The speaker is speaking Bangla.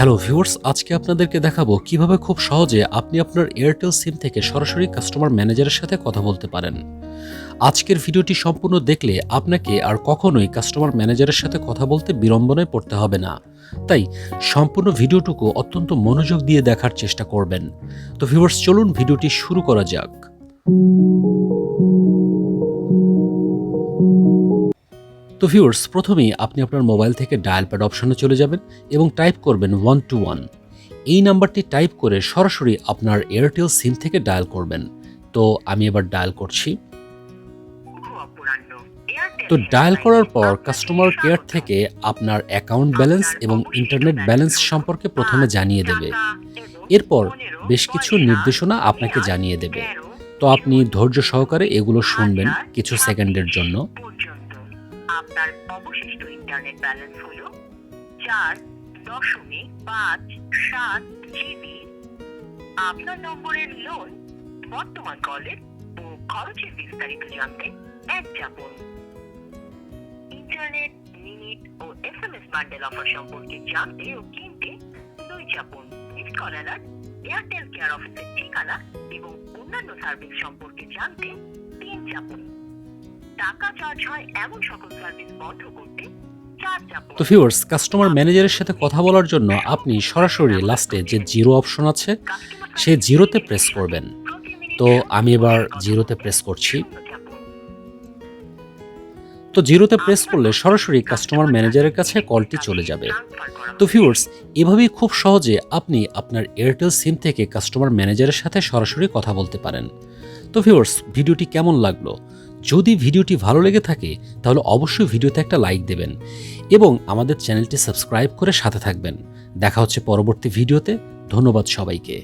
হ্যালো ভিউয়ার্স আজকে আপনাদেরকে দেখাবো কীভাবে খুব সহজে আপনি আপনার এয়ারটেল সিম থেকে সরাসরি কাস্টমার ম্যানেজারের সাথে কথা বলতে পারেন। আজকের ভিডিওটি সম্পূর্ণ দেখলে আপনাকে আর কখনোই কাস্টমার ম্যানেজারের সাথে কথা বলতে বিড়ম্বনায় পড়তে হবে না। তাই সম্পূর্ণ ভিডিওটুকু অত্যন্ত মনোযোগ দিয়ে দেখার চেষ্টা করবেন। তো ভিউয়ার্স চলুন ভিডিওটি শুরু করা যাক। তো ভিউয়ার্স প্রথমেই আপনি আপনার মোবাইল থেকে ডায়াল প্যাড অপশনে চলে যাবেন এবং টাইপ করবেন ওয়ান টু ওয়ান এই নাম্বারটি টাইপ করে সরাসরি আপনার এয়ারটেল সিম থেকে ডায়াল করবেন। তো আমি এবার ডায়াল করছি। তো ডায়াল করার পর কাস্টমার কেয়ার থেকে আপনার অ্যাকাউন্ট ব্যালেন্স এবং ইন্টারনেট ব্যালেন্স সম্পর্কে প্রথমে জানিয়ে দেবে। এরপর বেশ কিছু নির্দেশনা আপনাকে জানিয়ে দেবে। তো আপনি ধৈর্য সহকারে এগুলো শুনবেন কিছু সেকেন্ডের জন্য। আপনার অবশিষ্ট ইন্টারনেট ব্যালেন্স হল চার দশমিক পাঁচ সাত জিবি আপনার নম্বরের লোন বর্তমান কলের ও খরচের বিস্তারিত জানতে এক চাপুন। ইন্টারনেট মিনিট ও S M S bundle offer সম্পর্কে জানতে ও কিনতে দুই চাপুন। Miss call alert Airtel care অফিসের ঠিকানা এবং অন্যান্য সার্ভিস সম্পর্কে জানতে তিন চাপুন। টাকা চার্জ হয় এমন সকল সার্ভিস বন্ধ করতে তো ভিউয়ার্স কাস্টমার ম্যানেজারের সাথে কথা বলার জন্য আপনি সরাসরি লাস্টে যে জিরো অপশন আছে, সে জিরোতে প্রেস করবেন। তো আমি এবার জিরোতে প্রেস করছি। তো জিরোতে প্রেস করলে সরাসরি কাস্টমার ম্যানেজারের কাছে কলটি চলে যাবে। তো ভিউয়ার্স এভাবেই খুব সহজে আপনি আপনার এয়ারটেল সিম থেকে কাস্টমার ম্যানেজারের সাথে সরাসরি কথা বলতে পারেন। তো ভিউয়ার্স ভিডিওটি কেমন লাগল? যদি ভিডিওটি ভালো লেগে থাকে, তাহলে অবশ্যই ভিডিওতে একটা লাইক দেবেন এবং আমাদের চ্যানেলটি সাবস্ক্রাইব করে সাথে থাকবেন। দেখা হচ্ছে পরবর্তী ভিডিওতে। ধন্যবাদ সবাইকে।